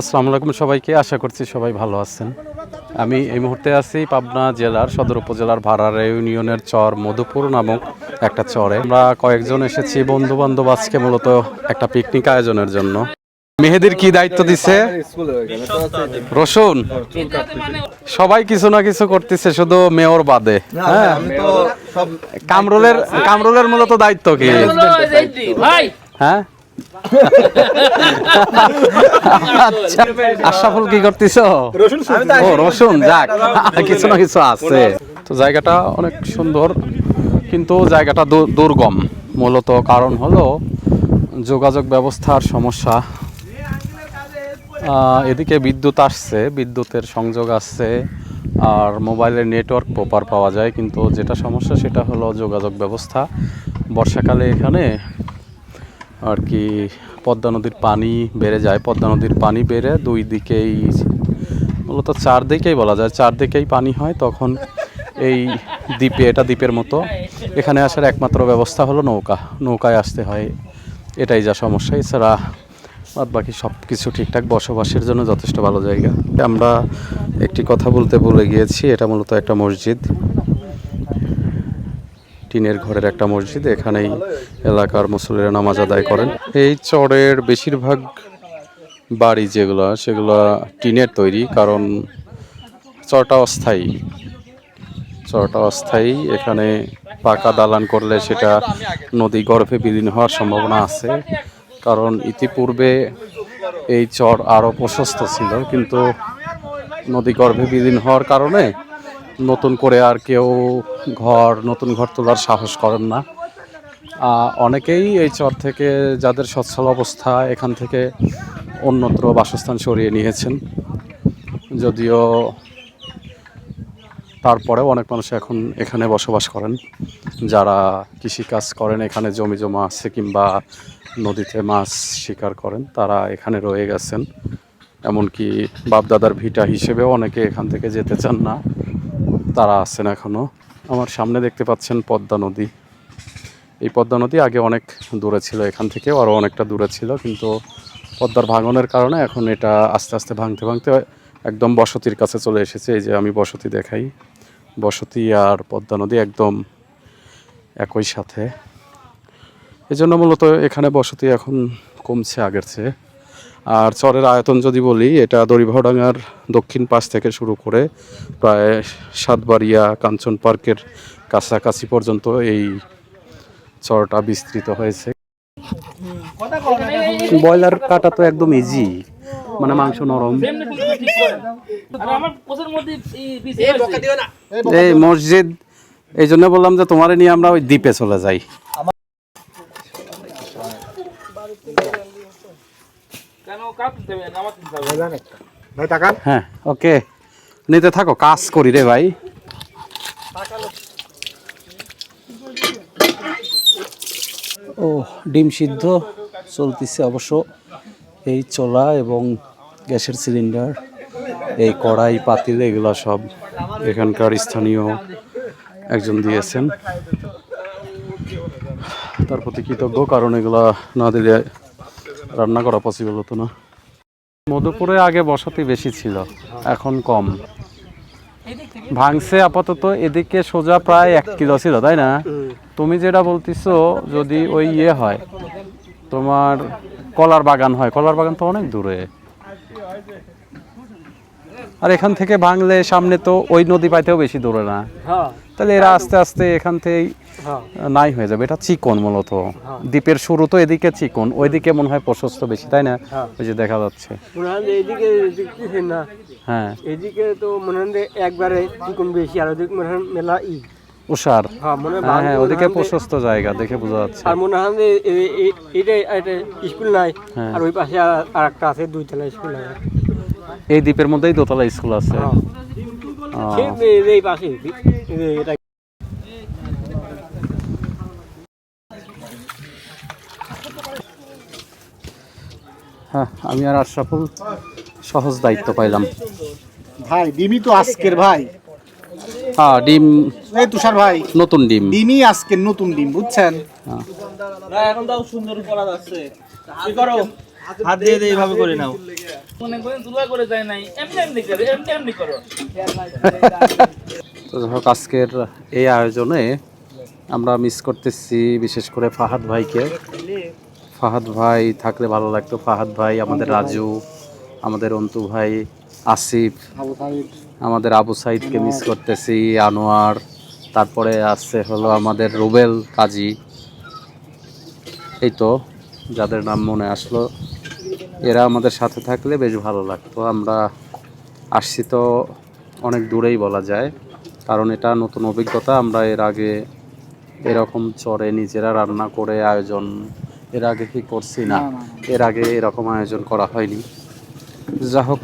আসসালামু আলাইকুম সবাইকে আশা করছি সবাই ভালো আছেন। আমি এই মুহূর্তে আছি পাবনা জেলার সদর উপজেলার ভাড়ারা ইউনিয়নের চর মধুপুর নামক একটা চরে। আমরা কয়েকজন এসেছি বন্ধু বান্ধব আজকে মূলত একটা পিকনিক আয়োজনের জন্য। মেহেদির কি দায়িত্ব দিছে? রসুন? সবাই কিছু না কিছু করতেছে শুধু মেয়র বাদে। হ্যাঁ? কামরুলের কামরুলের মূলত দায়িত্ব কি? হ্যাঁ? আচ্ছা কি করতেছ? ও রসুন যাক কিছু না কিছু আছে। তো জায়গাটা অনেক সুন্দর কিন্তু জায়গাটা দুর্গম। মূলত কারণ হলো যোগাযোগ ব্যবস্থার সমস্যা। এদিকে বিদ্যুৎ আসছে বিদ্যুতের সংযোগ আসছে আর মোবাইলের নেটওয়ার্ক প্রপার পাওয়া যায় কিন্তু যেটা সমস্যা সেটা হলো যোগাযোগ ব্যবস্থা। বর্ষাকালে এখানে আর কি পদ্মা নদীর পানি বেড়ে যায়। পদ্মা নদীর পানি বেড়ে দুই দিকেই মূলত চারদিকেই বলা যায়। চারদিকেই পানি হয় তখন এই দ্বীপে, এটা দ্বীপের মতো। এখানে আসার একমাত্র ব্যবস্থা হলো নৌকা। নৌকায় আসতে হয়। এটাই যা সমস্যা। এছাড়া বাদ বাকি সব কিছু ঠিকঠাক। বসবাসের জন্য যথেষ্ট ভালো জায়গা। আমরা একটি কথা বলতে ভুলে গিয়েছি। এটা মূলত একটা মসজিদ। টিনের ঘরের একটা মসজিদ, এখানেই এলাকার মুসলিরা নামাজ আদায় করেন। এই চরের বেশিরভাগ বাড়ি যেগুলো, সেগুলো টিনের তৈরি, কারণ চরটা অস্থায়ী। চরটা অস্থায়ী, এখানে পাকা দালান করলে সেটা নদী গর্ভে বিলীন হওয়ার সম্ভাবনা আছে। কারণ ইতিপূর্বে এই চর আরও প্রশস্ত ছিল, কিন্তু নদী গর্ভে বিলীন হওয়ার কারণে নতুন করে আর কেউ ঘর, নতুন ঘর তোলার সাহস করেন না। অনেকেই এই চর থেকে যাদের সচ্ছল অবস্থা এখান থেকে অন্যত্র বাসস্থান সরিয়ে নিয়েছেন। যদিও তারপরেও অনেক মানুষ এখন এখানে বসবাস করেন। যারা কৃষিকাজ করেন, এখানে জমি জমা আছে কিংবা নদীতে মাছ শিকার করেন, তারা এখানে রয়ে গেছেন। এমনকি বাপদাদার ভিটা হিসেবেও অনেকে এখান থেকে যেতে চান না। তারা আছেন এখনও আমার সামনে দেখতে পাচ্ছেন পদ্মা নদী। এই পদ্মা নদী আগে অনেক দূরে ছিল, এখান থেকেও আরও অনেকটা দূরে ছিল, কিন্তু পদ্মার ভাঙনের কারণে এখন এটা আস্তে আস্তে ভাঙতে ভাঙতে একদম বসতির কাছে চলে এসেছে। এই যে আমি বসতি দেখাই। বসতি আর পদ্মা নদী একদম একই সাথে। এই জন্য মূলত এখানে বসতি এখন কমছে আগের চেয়ে। আর চরের আয়তন যদি বলি, এটা দড়িভাড়াঙ্গার দক্ষিণ পাশ থেকে শুরু করে প্রায় সাতবাড়িয়া কাঞ্চন পার্কের কাছাকাছি পর্যন্ত এই চরটা বিস্তৃত হয়েছে। ব্রয়লার কাটা তো একদম ইজি মানে মাংস নরম। এই মসজিদ, এই জন্য বললাম যে তোমারে নিয়ে আমরা ওই দ্বীপে চলে যাই। ভাই তাকান। হ্যাঁ ওকে। নিতে থাকো কাজ করি রে ভাই। ও ডিম সিদ্ধ চলতেছে অবশ্য। এই চলা এবং গ্যাসের সিলিন্ডার এই কড়াই পাতিল এগুলো সব এখানকার স্থানীয় একজন দিয়েছেন। তার প্রতি কৃতজ্ঞ কারণ এগুলা না দিলে রান্না করা পসিবল হতো না। মধুপুরে আগে বসতি বেশি ছিল, এখন কম। ভাঙছে আপাতত, এদিকে সোজা প্রায় এক কিলো ছিল, তাই না? তুমি যেটা বলতিছো, যদি ওই ইয়ে হয়, তোমার কলার বাগান হয়, কলার বাগান তো অনেক দূরে। আর এখান থেকে ভাঙলে সামনে তো ওই নদী পাইতেও বেশি দূরে না। হ্যাঁ। তাহলে এরা আস্তে আস্তে এখান থেকেই হ্যাঁ। নাই হয়ে যাবে। এটা চিকন মূলত। দ্বীপের শুরু তো এদিকে চিকন ওইদিকে মনে হয় প্রশস্ত বেশি তাই না? হ্যাঁ। ওই যে দেখা যাচ্ছে। হয় এদিকে হ্যাঁ। তো মনে হয় একবারে চিকন বেশি আর ওদিকে মনে হয় মেলা ই। উষার হ্যাঁ হ্যাঁ হ্যাঁ ওদিকে হয় প্রশস্ত জায়গা দেখে বোঝা যাচ্ছে। আর মনে হয় যে এটা স্কুল নাই হ্যাঁ। আর ওই পাশে আর আর একটা আছে দুইতলা স্কুল আছে। এই দ্বীপের মধ্যেই দোতলা স্কুল আছে। হ্যাঁ। হ্যাঁ আমি আর আশরাফুল সহজ দায়িত্ব পাইলাম। ভাই ডিমই তো আজকের ভাই। হ্যাঁ ডিম এই তুষার ভাই নতুন ডিম। ডিমই আজকের নতুন ডিম বুঝছেন? এখন তাও সুন্দর করা যাচ্ছে। কি করো? হাত দিয়ে দিয়ে এইভাবে করে নাও। মনে করেন তুলা করে যায় নাই এমনি এমনি করে এমনি এমনি করো। তো যাই হোক আজকের এই আয়োজনে আমরা মিস করতেছি বিশেষ করে ফাহাদ ভাইকে। ফাহাদ ভাই থাকলে ভালো লাগতো। ফাহাদ ভাই আমাদের রাজু আমাদের অন্তু ভাই আসিফ আমাদের আবু সাইদকে মিস করতেছি আনোয়ার। তারপরে আসছে হলো আমাদের রুবেল কাজী। এই তো যাদের নাম মনে আসলো। এরা আমাদের সাথে থাকলে বেশ ভালো লাগতো। আমরা আসছি তো অনেক দূরেই বলা যায়। কারণ এটা নতুন অভিজ্ঞতা। আমরা এর আগে এরকম চরে নিজেরা রান্না করে আয়োজন এর আগে কি করছি না? এর আগে এরকম আয়োজন করা হয়নি। যা হোক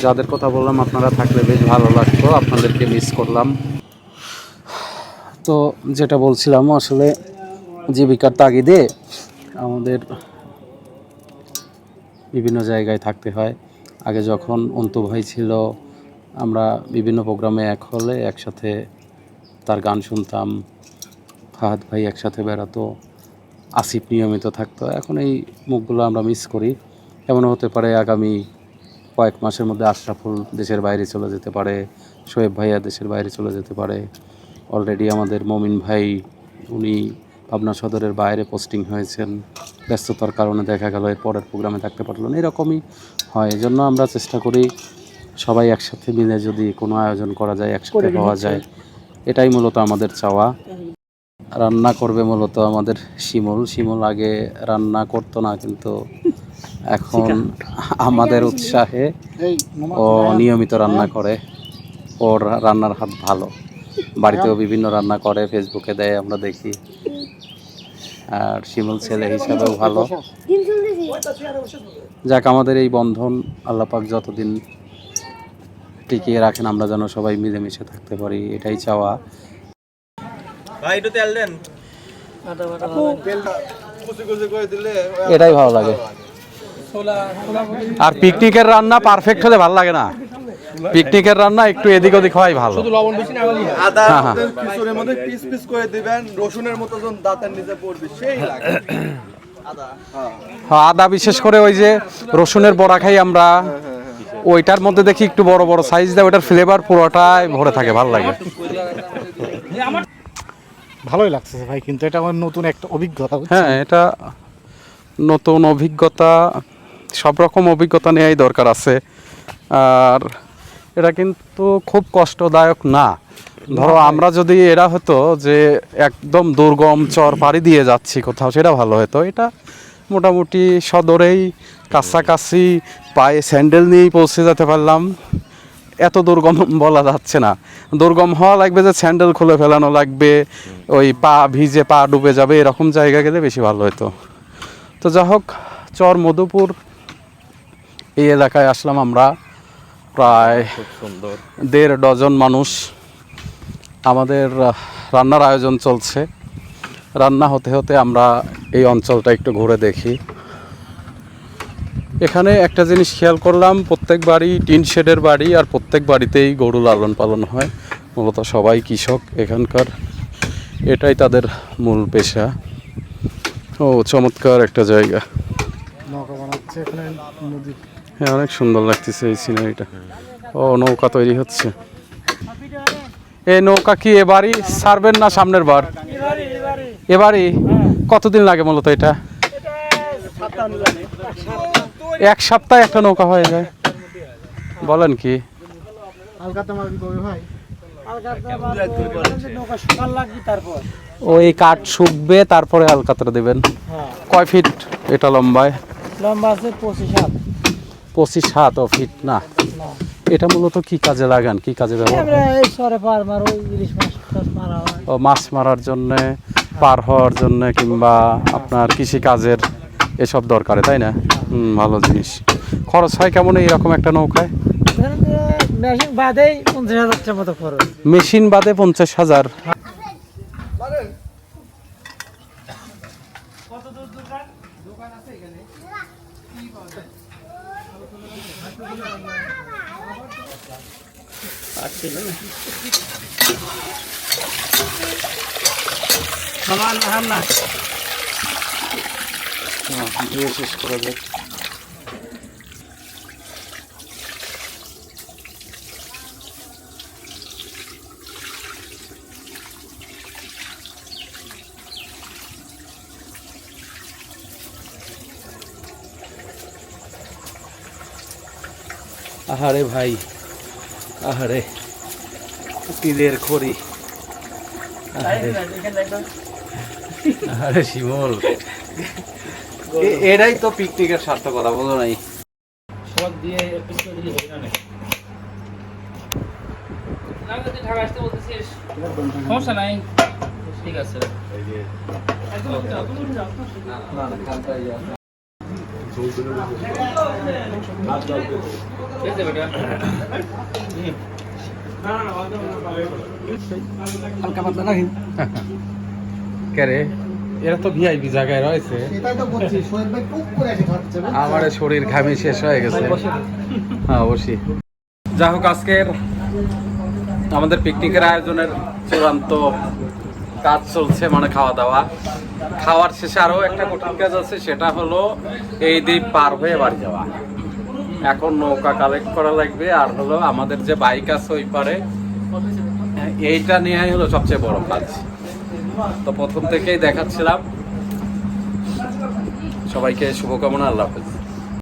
যাদের কথা বললাম আপনারা থাকলে বেশ ভালো লাগতো। আপনাদেরকে মিস করলাম। তো যেটা বলছিলাম আসলে জীবিকার তাগিদে আমাদের বিভিন্ন জায়গায় থাকতে হয়। আগে যখন অন্তু ভাই ছিল, আমরা বিভিন্ন প্রোগ্রামে এক হলে একসাথে তার গান শুনতাম, ফাহাদ ভাই একসাথে বেড়াতো, আসিফ নিয়মিত থাকতো। এখন এই মুখগুলো আমরা মিস করি। এমনও হতে পারে আগামী কয়েক মাসের মধ্যে আশরাফুল দেশের বাইরে চলে যেতে পারে, শোয়েব ভাইয়া দেশের বাইরে চলে যেতে পারে। অলরেডি আমাদের মমিন ভাই, উনি পাবনা সদরের বাইরে পোস্টিং হয়েছেন। ব্যস্ততার কারণে দেখা গেল এর পরের প্রোগ্রামে থাকতে পারল না। এরকমই হয়। এই জন্য আমরা চেষ্টা করি সবাই একসাথে মিলে যদি কোনো আয়োজন করা যায় একসাথে হওয়া যায় এটাই মূলত আমাদের চাওয়া। রান্না করবে মূলত আমাদের শিমুল। শিমুল আগে রান্না করতো না কিন্তু এখন আমাদের উৎসাহে ও নিয়মিত রান্না করে। ওর রান্নার হাত ভালো। বাড়িতেও বিভিন্ন রান্না করে ফেসবুকে দেয় আমরা দেখি। আর শিমুল ছেলে হিসাবেও ভালো। যাক আমাদের এই বন্ধন আল্লাপাক যতদিন টিকিয়ে রাখেন আমরা যেন সবাই মিলেমিশে থাকতে পারি এটাই চাওয়া। ভাই একটু তেল দেন। এটাই ভালো লাগে। আর পিকনিকের রান্না পারফেক্ট হলে ভালো লাগে না। পিকনিকের রান্না একটু এদিক ওদিক হয় ভালো। আদা হ্যাঁ, হ্যাঁ। কিছুরের মধ্যে পিস পিস করে দিবেন রসুনের মতো যখন দাঁতের নিচে পড়বে সেই লাগে হ্যাঁ, আদা বিশেষ করে ওই যে রসুনের বড়া খাই আমরা ওইটার মধ্যে দেখি একটু বড় বড় সাইজ দেয় ওইটার ফ্লেভার পুরোটাই ভরে থাকে ভালো লাগে। ভালোই লাগছে ভাই কিন্তু এটা আমার নতুন একটা অভিজ্ঞতা হ্যাঁ এটা নতুন অভিজ্ঞতা সব রকম অভিজ্ঞতা নেওয়াই দরকার আছে। আর এটা কিন্তু খুব কষ্টদায়ক না। ধরো আমরা যদি এরা হতো যে একদম দুর্গম চর পাড়ি দিয়ে যাচ্ছি কোথাও সেটা ভালো হতো। এটা মোটামুটি সদরেই কাছাকাছি পায়ে স্যান্ডেল নিয়েই পৌঁছে যেতে পারলাম। এত দুর্গম বলা যাচ্ছে না। দুর্গম হওয়া লাগবে যে স্যান্ডেল খুলে ফেলানো লাগবে ওই পা ভিজে পা ডুবে যাবে এরকম জায়গা গেলে বেশি ভালো হতো। তো যা হোক চর মধুপুর এই এলাকায় আসলাম আমরা। প্রায় সুন্দর। দেড় ডজন মানুষ আমাদের রান্নার আয়োজন চলছে। রান্না হতে হতে আমরা এই অঞ্চলটা একটু ঘুরে দেখি। এখানে একটা জিনিস খেয়াল করলাম প্রত্যেক বাড়ি টিন শেডের বাড়ি আর প্রত্যেক বাড়িতেই গরু লালন পালন হয়। মূলত সবাই কৃষক এখানকার। এটাই তাদের মূল পেশা। ও চমৎকার একটা জায়গা। নৌকা বানাচ্ছে এখানে নদী হ্যাঁ অনেক সুন্দর লাগতেছে এই সিনারিটা। ও নৌকা তৈরি হচ্ছে। এই নৌকা কি এবারই সারবেন না সামনের বার? এবারই? কতদিন লাগে মূলত এটা? এক সপ্তাহে একটা নৌকা হয়ে যায়। বলেন কি? আলকাতা মারবি কবে ভাই ও এই কাঠ শুকবে তারপরে আলকাতরা দেবেন। কয় ফিট এটা লম্বায়? লম্বা আছে পঁচিশ হাত। পঁচিশ হাত ও ফিট না। এটা মূলত কি কাজে লাগান? কি কাজে ও মাছ মারার জন্য পার হওয়ার জন্য কিংবা আপনার কৃষি কাজের এসব দরকারে তাই না? হুম ভালো জিনিস। খরচ হয় কেমন এইরকম একটা নৌকায়? মেশিন বাদে পঞ্চাশ হাজার মতো খরচ। মেশিন বাদে পঞ্চাশ হাজার। কত দূর দোকান দোকান আছে এখানে। পারছিল না সমান না শেষ করা যাচ্ছে আহারে ভাই আহারে তিলের খড়ি। আহারে আরে শিমল। এটাই তো পিকনিকের সার্থকতা বলো নাই। সব দিয়ে। সমস্যা ঠিক আছে। হালকা পাতলা এরা তো ভিআইপি জায়গায় রয়েছে। সেটাই তো বলছি সোহেল ভাই টুক করে এসে খাচ্ছে আমার শরীর ঘামে শেষ হয়ে গেছে। হ্যাঁ অবশ্যই যা হোক আজকের আমাদের পিকনিকের আয়োজনের চূড়ান্ত কাজ চলছে মানে খাওয়া দাওয়া। খাওয়ার শেষে আরও একটা কঠিন কাজ আছে, সেটা হলো এই দ্বীপ পার হয়ে বাড়ি যাওয়া। এখন নৌকা কালেক্ট করা লাগবে, আর হলো আমাদের যে বাইক আছে ওই পারে, এইটা নিয়েই হলো সবচেয়ে বড় কাজ। তো প্রথম থেকেই দেখাচ্ছিলাম। সবাইকে শুভকামনা, আল্লাহ হাফেজ।